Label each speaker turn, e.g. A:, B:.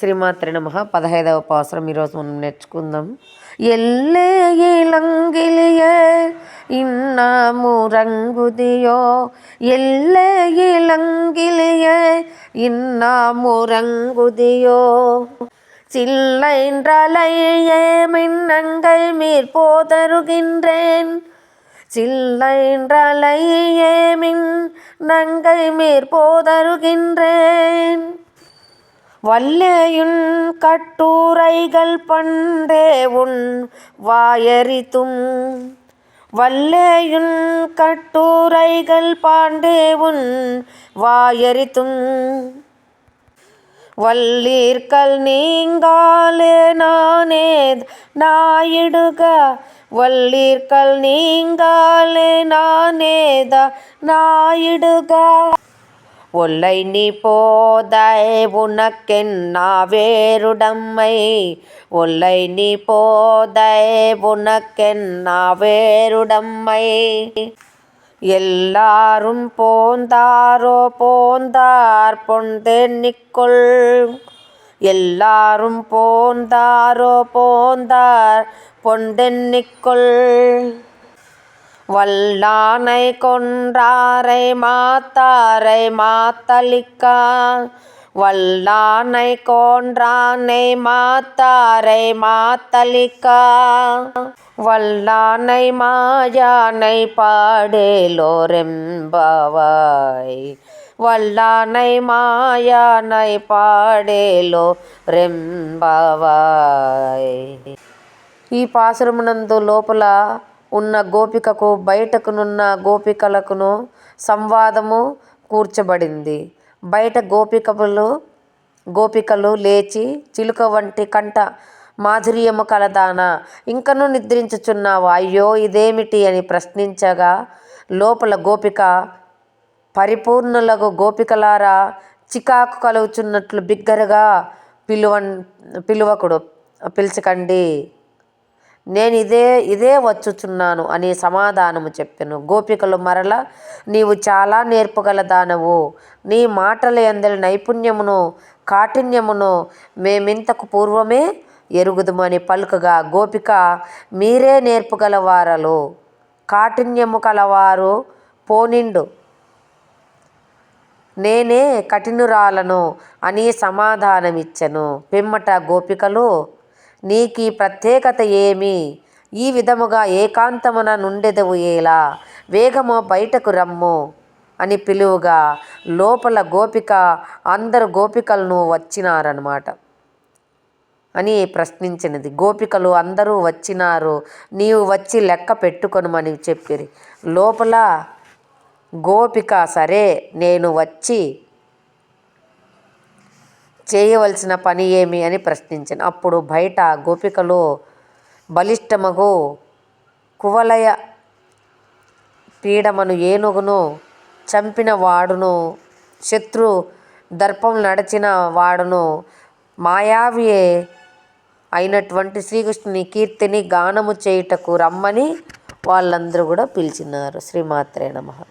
A: శ్రీమాత్రి నమ పదహైదవ పాసరం ఈరోజు మనం నేర్చుకుందాం ఎల్లే ఇలంగిలియ ఇన్నాము రంగుదియో ఎల్లే ఇలంగిలియ ఇన్నాము రంగుదియో சில்லை என்றாலையே மின்னங்கை மீர் போதருகின்றேன் சில்லை என்றாலையே மின் நங்கை மீர் போதருகின்றேன் வல்லேயுன் கட்டுரைகள் பண்டே உன் வாயரித்தும் வல்லேயுன் கட்டுரைகள் பாண்டே உன் வாயரித்தும் வல்லீர்கள் நீங்காலே நானே நாயிடுக. வல்லீர்கள் நீங்காலே நானேதா நாயிடுக. ஒல்லை நீ போதாய் உனக்கென்னா வேறுடம்மை ஒல்லை நீ போதாய் உனக்கென்னா வேறுடம்மை எல்லாரும் போந்தாரோ போந்தார் பொந்தெண்ணிக்கொள் எல்லாரும் போந்தாரோ போந்தார் பொந்தெண்ணிக்கொள் வல்லானை கொன்றாரை மாத்தாரை மாத்தளிக்கா வல்லானை கொன்றானை மாத்தாரை மாத்தளிக்கா வல்லானை மாயானை பாடேலோரெம்பாவாய் வல்லானை మాయానై పాడేలో రెంబావాయ్ ఈ పాసురమునందు లోపల ఉన్న గోపికకు బయటకునున్న గోపికలకును సంవాదము కూర్చబడింది. బయట గోపికలు గోపికలు లేచి చిలుక వంటి కంట మాధుర్యము కలదానా? ఇంకను నిద్రించుచున్నావా? అయ్యో ఇదేమిటి అని ప్రశ్నించగా లోపల గోపిక పరిపూర్ణులకు గోపికలారా చికాకు కలుగుచున్నట్లు బిగ్గరగా పిలువన్ పిలువకుడు పిలుచకండి. నేను ఇదే ఇదే వచ్చుచున్నాను అని సమాధానము చెప్పాను. గోపికలు మరల నీవు చాలా నేర్పగల దానవు. నీ మాటల ఎందరి నైపుణ్యమును కాఠిన్యమును మేమింతకు పూర్వమే ఎరుగుదుమని పలుకగా గోపిక మీరే నేర్పగలవారలు కాఠిన్యము కలవారు పోనిండు. నేనే కఠినురాలను అని సమాధానమిచ్చను. పిమ్మట గోపికలు నీకు ప్రత్యేకత ఏమి? ఈ విధముగా ఏకాంతమున నుండెదవు ఎలా వేగము బయటకు రమ్ము అని పిలువుగా లోపల గోపిక అందరు గోపికలను వచ్చినారనమాట అని ప్రశ్నించినది. గోపికలు అందరూ వచ్చినారు. నీవు వచ్చి లెక్క పెట్టుకొనమని చెప్పిరి. లోపల గోపిక సరే నేను వచ్చి చేయవలసిన పని ఏమి అని ప్రశ్నించాను. అప్పుడు బయట గోపికలు బలిష్టమగు కువలయ పీడమను ఏనుగును చంపిన వాడును శత్రు దర్పం నడిచిన వాడును మాయావి అయినటువంటి శ్రీకృష్ణుని కీర్తిని గానము చేయుటకు రమ్మని వాళ్ళందరూ కూడా పిలిచినారు. శ్రీమాత్రే నమ.